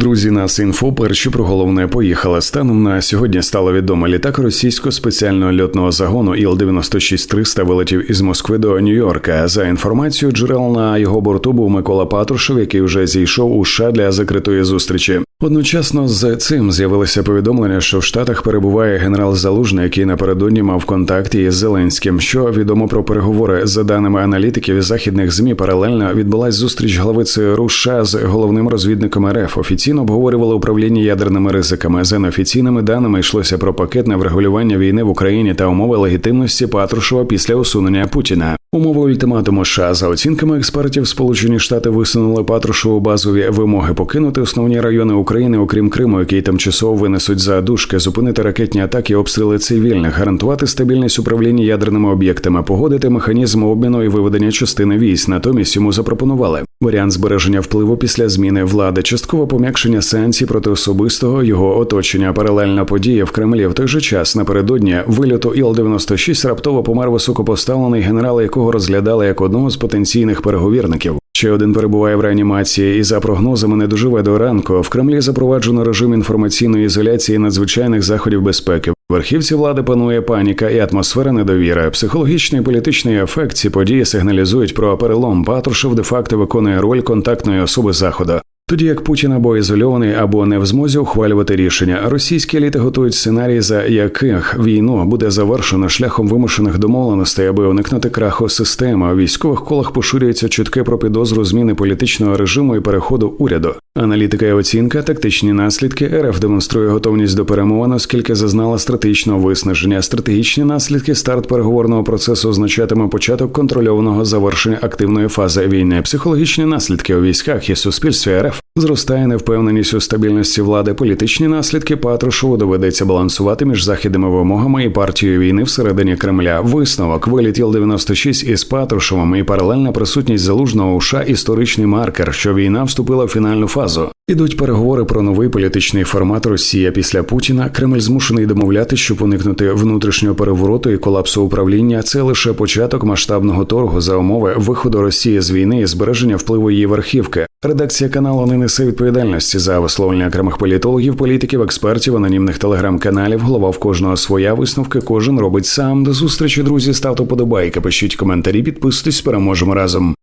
Друзі, нас інфо перші про головне поїхали. Станом на сьогодні стало відомо літак російського спеціального льотного загону іл 96 300 вилетів із Москви до Нью-Йорка. За інформацією джерел на його борту був Микола Патрушев, який вже зійшов у США для закритої зустрічі. Одночасно з цим з'явилося повідомлення, що в Штатах перебуває генерал Залужний, який напередодні мав контакти із Зеленським. Що відомо про переговори за даними аналітиків із західних змі, паралельно відбулась зустріч глави ЦРУ США з головним розвідником РФ. Офіційно обговорювали управління ядерними ризиками. За неофіційними даними йшлося про пакетне врегулювання війни в Україні та умови легітимності Патрушева після усунення Путіна. Умови ультиматуму США за оцінками експертів, Сполучені Штати висунули Патрушеву базові вимоги покинути основні райони України, окрім Криму, який тимчасово винесуть за дужки, зупинити ракетні атаки, обстріли цивільних, гарантувати стабільність управління ядерними об'єктами, погодити механізм обміну і виведення частини військ. Натомість йому запропонували варіант збереження впливу після зміни влади, частково пом'якшення санкцій проти особистого його оточення. Паралельна подія в Кремлі в той же час напередодні вильоту іл 96 раптово помер високопоставлений генерал, якого розглядали як одного з потенційних переговірників. Ще один перебуває в реанімації, і за прогнозами не доживе до ранку. В Кремлі запроваджено режим інформаційної ізоляції надзвичайних заходів безпеки. Верхівці влади панує паніка і атмосфера недовіри. Психологічний і політичний ефект ці події сигналізують про перелом. Патрушев де-факто виконує роль контактної особи заходу. Тоді як Путін або ізольований, або не в змозі ухвалювати рішення, російські еліти готують сценарії, за яких війну буде завершено шляхом вимушених домовленостей, аби уникнути краху системи. У військових колах поширюється чутки про підозру зміни політичного режиму і переходу уряду. Аналітика і оцінка, тактичні наслідки РФ демонструє готовність до перемовин, оскільки зазнала стратегічного виснаження. Стратегічні наслідки старт переговорного процесу означатиме початок контрольованого завершення активної фази війни. Психологічні наслідки у військах і суспільстві РФ зростає невпевненість у стабільності влади. Політичні наслідки Патрушеву доведеться балансувати між західними вимогами і партією війни всередині Кремля. Висновок виліт Іл-96 із Патрушевим і паралельна присутність залужного у США – історичний маркер, що війна вступила в фінальну фазу. Ідуть переговори про новий політичний формат Росія після Путіна. Кремль змушений домовляти, щоб уникнути внутрішнього перевороту і колапсу управління. Це лише початок масштабного торгу за умови виходу Росії з війни і збереження впливу її верхівки. Редакція каналу не несе відповідальності за висловлення окремих політологів, політиків, експертів, анонімних телеграм-каналів. Голова в кожного своя висновки. Кожен робить сам. До зустрічі, друзі. Ставте подобайки, пишіть коментарі, підписуйтесь. Переможемо разом.